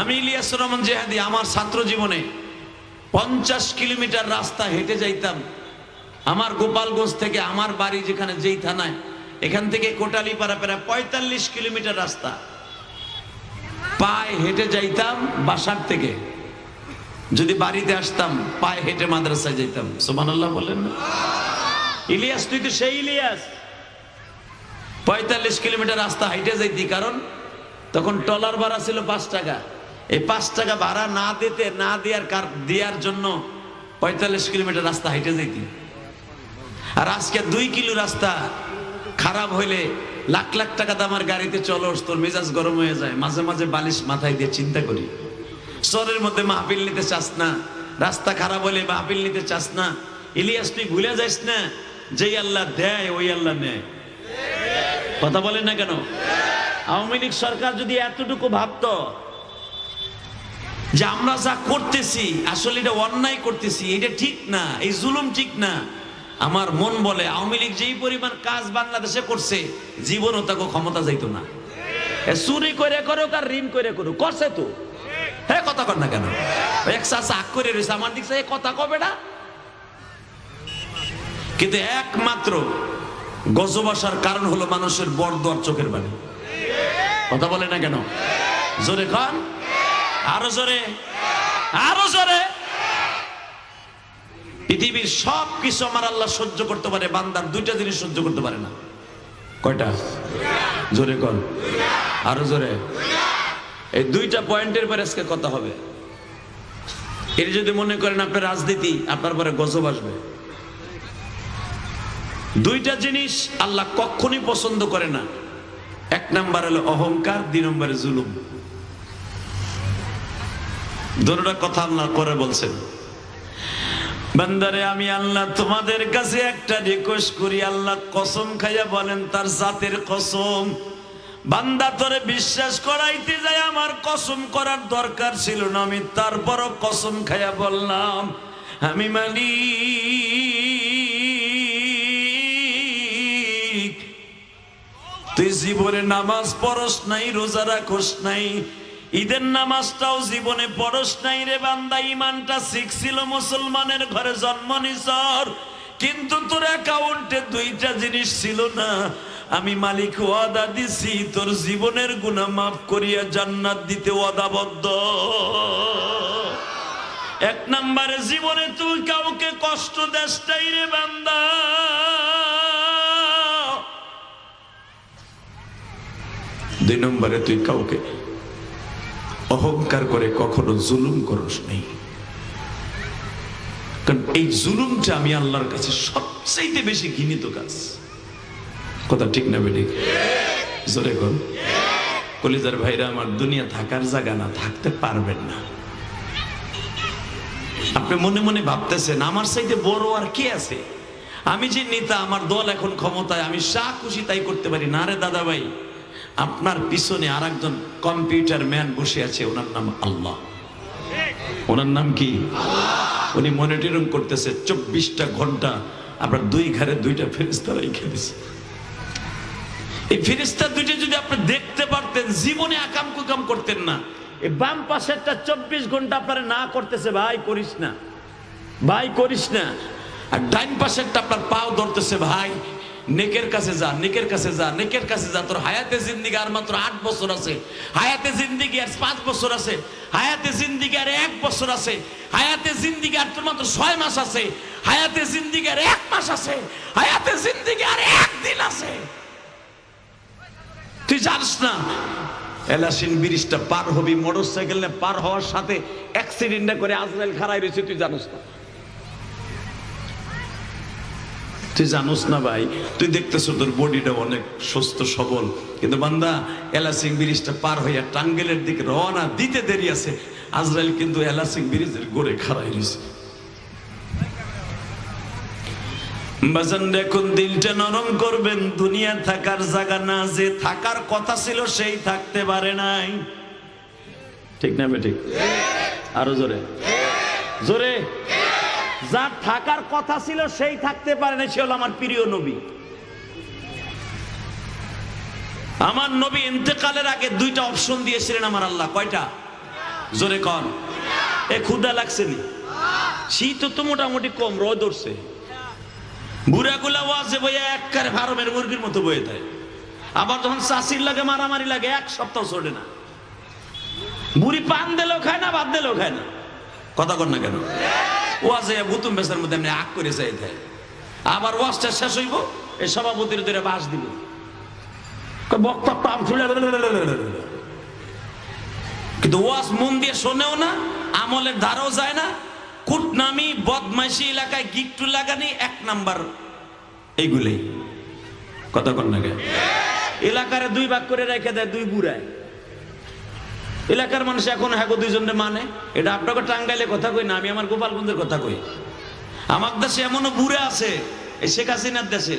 আমি ইলিয়াস রহমান জেহাদি, আমার ছাত্র জীবনে পঞ্চাশ কিলোমিটার রাস্তা হেঁটে যাইতাম। আমার গোপালগঞ্জ থেকে আমার বাড়ি যেখানে যেই থানায়, এখান থেকে কোটালীপাড়া প্রায় পঁয়তাল্লিশ কিলোমিটার রাস্তা। পায়ে হেঁটে যাইতাম বাসার থেকে। যদি বাড়িতে আসতাম, পায়ে হেঁটে মাদ্রাসায় যাইতাম। সুমান আল্লাহ বলেন না। ইলিয়াস, তুই তো সেই ইলিয়াস। পঁয়তাল্লিশ কিলোমিটার রাস্তা হাইটে যাইতি, কারণ তখন টলার ভাড়া ছিল পাঁচ টাকা। এই পাঁচ টাকা ভাড়া না দিতে, না দেওয়ার কার দেওয়ার জন্য পঁয়তাল্লিশ কিলোমিটার রাস্তা হাইটে যাইতি। আর আজকে দুই কিলো রাস্তা খারাপ হইলে লাখ লাখ টাকা দামের গাড়িতে চলো, তোর মেজাজ গরম হয়ে যায়। মাঝে মাঝে বালিশ মাথায় দিয়ে চিন্তা করি। শহরের মধ্যে মাহফিল নিতে চাস না, রাস্তা খারাপ হলে মাহফিল নিতে চাস না। ইলিয়াস, তুই ভুলে যাস না, যেই আল্লাহ দেয়, ওই আল্লাহ নেয়। কথা বলেন না কেন? আওয়ামী লীগ সরকার যদি এতটুকু ভাবতো যে আমরা যা করতেছি, আসলে এটা অন্যায় করতেছি, এটা ঠিক না, এই জুলুম ঠিক না। আমার মন বলে, আওয়ামী লীগ যেই পরিমাণ কাজ বাংলাদেশে করছে, জীবনও তাকে ক্ষমতা যাইতো না। চুরি করে করুক আর ঋণ করে করুক, করছে তো। হ্যাঁ কথা কর না কেন? এক আগ করে রয়েছে আমার দিক কথা কবে না? কিন্তু একমাত্র গজবাসার কারণ হলো মানুষের বড় দর চোখের বাণী কথা বলে না কেন? জোরে খান আরও জোরে। আরও জোরে। পৃথিবীর সব কিছু আমার আল্লাহ সহ্য করতে পারে, বান্দার দুইটা জিনিস সহ্য করতে পারে না। কয়টা? জোরে কর আরও জোরে। এই দুইটা পয়েন্টের পরে আজকে কথা হবে। এর যদি মনে করেন আপনার রাজনীতি, আপনার পরে গজব আসবে। দুইটা জিনিস আল্লাহ কখনই পছন্দ করে না। এক নাম্বার হলো অহংকার, দুই নম্বরে জুলুম। দুটা কথা আল্লাহ করে বলছেন। বান্দারে, আমি আল্লাহ তোমাদের কাছে একটা রিকোয়েস্ট করি। আল্লাহ কসম খাইয়া বলেন, তার জাতের কসম। বান্দা তোরে বিশ্বাস করাইতে যায়, আমার কসম করার দরকার ছিল না। আমি তারপরও কসম খাইয়া বললাম, আমি মালিক তুই জীবনে নামাজ পড়স নাই, রোজা রাখস নাই। ঈদের নামাজটাও জীবনে পড়স নাই রে বান্দা ইমানটা শিখছিল মুসলমানের ঘরে জন্ম নিসর কিন্তু তোর অ্যাকাউন্টে দুইটা জিনিস ছিল না। আমি মালিক, ওয়াদা দিছি, তোর জীবনের গুণা মাফ করিয়া জান্নাত দিতে ওয়াদাবদ্ধ। এক নম্বরে, জীবনে তুই কাউকে কষ্ট দেশটাই রে বান্দা। দুই নম্বরে তুই কাউকে অহংকার করে কখনো জুলুম করস নেই। কারণ এই জুলুমটা আমি আল্লাহর কাছে সবচাইতে বেশি ঘৃণিত কাজ। কথা ঠিক না বেঠিক? জোরে কর কলিজার ভাইরা, আমার দুনিয়া থাকার জায়গা না, থাকতে পারবেন না। আপনি মনে মনে ভাবতেছেন, আমার চাইতে বড় আর কে আছে? আমি যে নেতা, আমার দল এখন ক্ষমতায়, আমি যা খুশি তাই করতে পারি। না রে দাদা ভাই আপনার পিছনে আর একজন কম্পিউটার ম্যান বসে আছে, ওনার নাম আল্লাহ। ওনার নাম কি? উনি মনিটরিং করতেছে, চব্বিশটা ঘণ্টা আপনার দুই ঘরে দুইটা ফেরিস্তা রেখে দিছে। এই ফেরিস্তা দুইটা যদি আপনি দেখতে পারতেন, জীবনে আকাম কুকাম করতেন না। এই বাম পাশেরটা চব্বিশ ঘণ্টা আপনারা না করতেছে, ভাই, করিস না। ভাই, করিস না। আর ডাইন পাশেরটা আপনার পাও ধরতেছে, ভাই নেকের কাছে যা, নেকের কাছে যা, নেকের কাছে যা। তোর হায়াতে জিন্দিগি আর মাত্র আট বছর আছে। হায়াতে জিন্দিগি আর পাঁচ বছর আছে। হায়াতে জিন্দিগি আর এক বছর আছে। হায়াতে জিন্দিগি আর তোর মাত্র ছয় মাস আছে। হায়াতে জিন্দিগি আর এক মাস আছে। হায়াতে জিন্দিগি আর একদিন আছে। তুই জানিস না, এলাসিন ব্রিজটা পার হবি মোটর সাইকেল পার হওয়ার সাথে অ্যাক্সিডেন্টটা করে আজরাইল খারাই রয়েছে, তুই জানিস না। তুই জানোস না ভাই, তুই দেখতেছ তোর বডিটা অনেক সুস্থ, সবল। কিন্তু বান্দা এলাসিং ব্রিজটা পার হইয়া টাঙ্গেলের দিকে রওনা দিতে দেরি আছে। আজরাইল কিন্তু এলাসিং ব্রিজের গোড়ে খাড়াই রয়েছে এখন দিলটা নরম করবেন, দুনিয়া থাকার জায়গা না, যে থাকার কথা ছিল সেই থাকতে পারে নাই। ঠিক না বেঠিক? আরও জোরে। জোরে? যার থাকার কথা ছিল সেই থাকতে পারে না, সে হলো আমার প্রিয় নবী। আমার নবী ইন্তেকালের আগে দুইটা অপশন দিয়েছিলেন আমার আল্লাহ। কয়টা? জোরে কন। এ ক্ষুদা লাগছে নি? শীত তো মোটামুটি কম, রোদ উঠছে। বুড়াগুলা ওয়াজে বইয়া এককারে ফার্মের মুরগির মতো বয়ে দেয়। আবার যখন চাষির লাগে মারামারি লাগে, এক সপ্তাহ চলে না। বুড়ি পান দিলেও খায় না বাদ দিলেও খায় না। কথা কর না কেন? ওয়াজে ভুতুম বেসার মধ্যে এমনি আগ করে চাই দেয়। আবার ওয়াজটা শেষ হইব, এই সভাপতির ধরে বাস দিব বক্তা ছুলে কিন্তু ওয়াজ মন দিয়ে শোনেও না, আমলের ধারেও যায় না। কুটনামি, বদমাইশি এলাকায় গিকটু লাগানি এক নাম্বার এইগুলোই। না কেন? এলাকারে দুই ভাগ করে রেখে দেয়, দুই বুড়ায়। এলাকার মানুষ এখন হ্যাঁ দুইজনে মানে? এটা আপনাকে টাঙ্গাইলে কথা কই না, আমি আমার গোপালগঞ্জের কথা কই। আমার দেশে এমনও বুড়ে আছে, এই শেখ হাসিনার দেশে।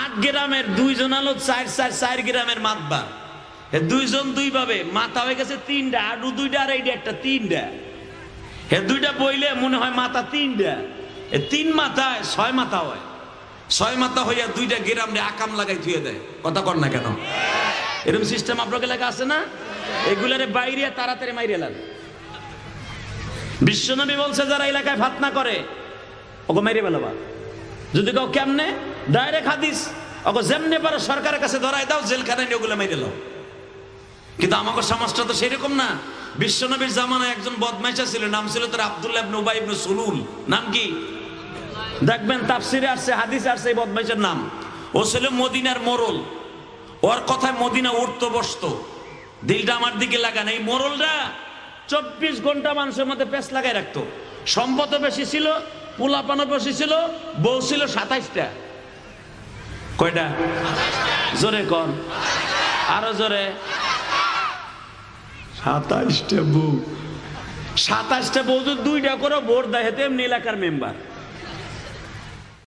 আট গ্রামের দুইজন আলো, চার চার চার গ্রামের মাতবা এ দুইজন দুই ভাবে মাথা হয়ে গেছে তিনটা আডু দুইটা, আর এইটা, একটা তিনটা। হে দুইটা বইলে মনে হয় মাথা তিনটা। এ তিন মাথায় ছয় মাথা হয়। ছয় মাথা হইয়া দুইটা গ্রাম আকাম লাগাই থুয়ে দেয়। কথা কর না কেন? এরকম সিস্টেম আপনার এলাকা আছে না? এগুলারে বাইরে তাড়াতাড়ি মাইরে লাগে বিশ্বনবী বলছে, যারা এলাকায় ফাতনা করে, ওকে মাইরে বেলাবা যদি কাউ কেমনে? ডাইরেক্ট হাদিস। ওকে যেমনে পারো সরকারের কাছে ধরাই দাও, জেলখানায় নিয়ে ওগুলো মাইরে লাও। কিন্তু আমাকে সমাজটা তো সেরকম না। বিশ্বনবীর জামানায় একজন বদমাইশা ছিল, নাম ছিল তার আব্দুল্লাহ ইবনে উবাই ইবনে সুলুল। নাম কি? দেখবেন তাফসিরে আসছে, হাদিসে আসছে এই বদমাইশের নাম। ও ছিল মদিনার মোরল। ওর কথায় মদিনা উঠতো, বসতো। দিলটা আমার দিকে লাগান। এই মোরলটা চব্বিশ ঘণ্টা মানুষের মধ্যে পেস লাগাই রাখতো। সম্পদও বেশি ছিল পোলাপানো বেশি ছিল, বউ ছিল সাতাইশটা। কয়টা? জোরে কর আরও জোরে। সাতাইশটা বউ। সাতাশটা বউ দুইটা করে ভোট দেয় তেমনি এলাকার মেম্বার।